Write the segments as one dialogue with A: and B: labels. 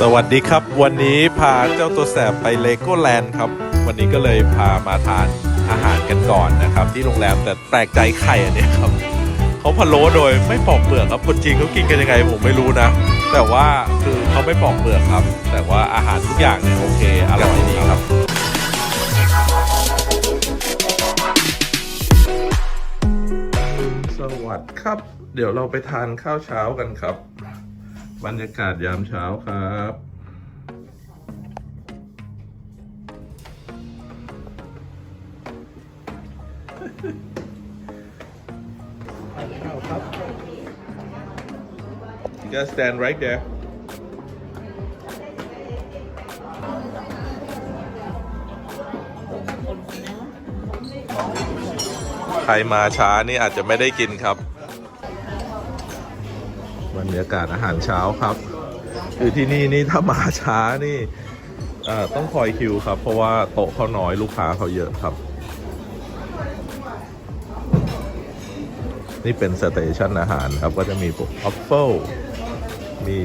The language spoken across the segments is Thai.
A: สวัสดีครับ วันนี้พาเจ้าตัวแสบไปเลโก้แลนด์ครับ วันนี้ก็เลยพามาทานอาหารกันก่อนนะครับ ที่โรงแรมแต่แปลกใจไข่อันเนี้ยครับเขาพะโล้โดยไม่ปอกเปลือกครับคนจีนเขากินกันยังไงผมไม่รู้นะ แต่ว่าคือเขาไม่ปอกเปลือกครับ แต่ว่าอาหารทุกอย่างเนี่ยโอเคอร่อยดีครับสวัสดีครับ เดี๋ยวเราไปทานข้าวเช้ากันครับ บรรยากาศยามเช้าครับ You guys stand right there. ใครมาช้านี่อาจจะไม่ได้กินครับ บรรยากาศอาหารเช้าครับคือที่นี่นี่ถ้ามาช้านี่ต้องคอยคิวครับ เพราะว่าโต๊ะเขาน้อยลูกค้าเขาเยอะครับ นี่เป็นสเตชันอาหารครับ ก็จะมีพวกอัฟเฟิลมี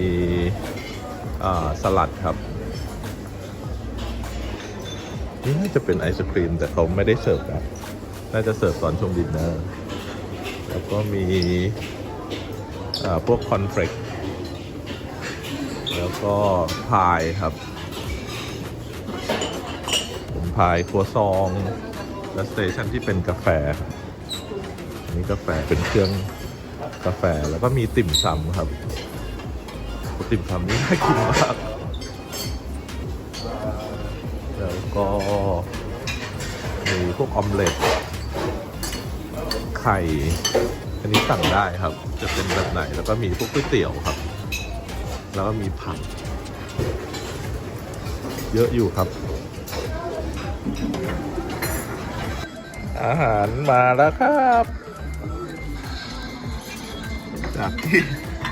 A: สลัดครับ นี่น่าจะเป็นไอศครีม แต่เขาไม่ได้เสิร์ฟนะน่าจะเสิร์ฟตอนช่วงดินเนอร์แล้วก็มี พวกคอนเฟลกแล้วก็พายครับผมพายครัวซอง และสเตชันที่เป็นกาแฟครับนนี้กาแฟเป็นเครื่องกาแฟแล้วก็มีติ่มซำครับ ติ่มซำนี่น่ากินมาก แล้วก็มีพวกออมเล็ตไข่ อันนี้สั่งได้ครับ จะเป็นแบบไหนแล้วก็มีพวกก๋วยเตี๋ยวครับ แล้วก็มีผัก เยอะอยู่ครับ อาหารมาแล้วครับ จากที่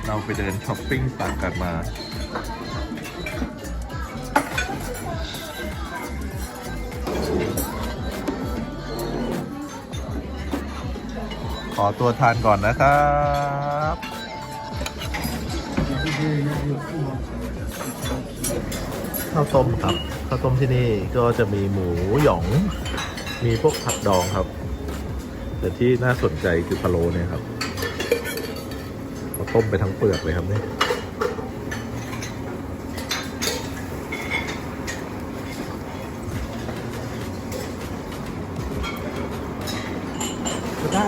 A: เราไปเดินช้อปปิ้งต่างกันมา ขอตัวทานก่อนนะครับข้าวต้มครับข้าวต้มที่นี่ก็จะมีหมูหยอง มีพวกผักดองครับ แต่ที่น่าสนใจคือพะโล้เนี่ยครับเขาต้มไปทั้งเปลือกเลยครับเนี่ยได้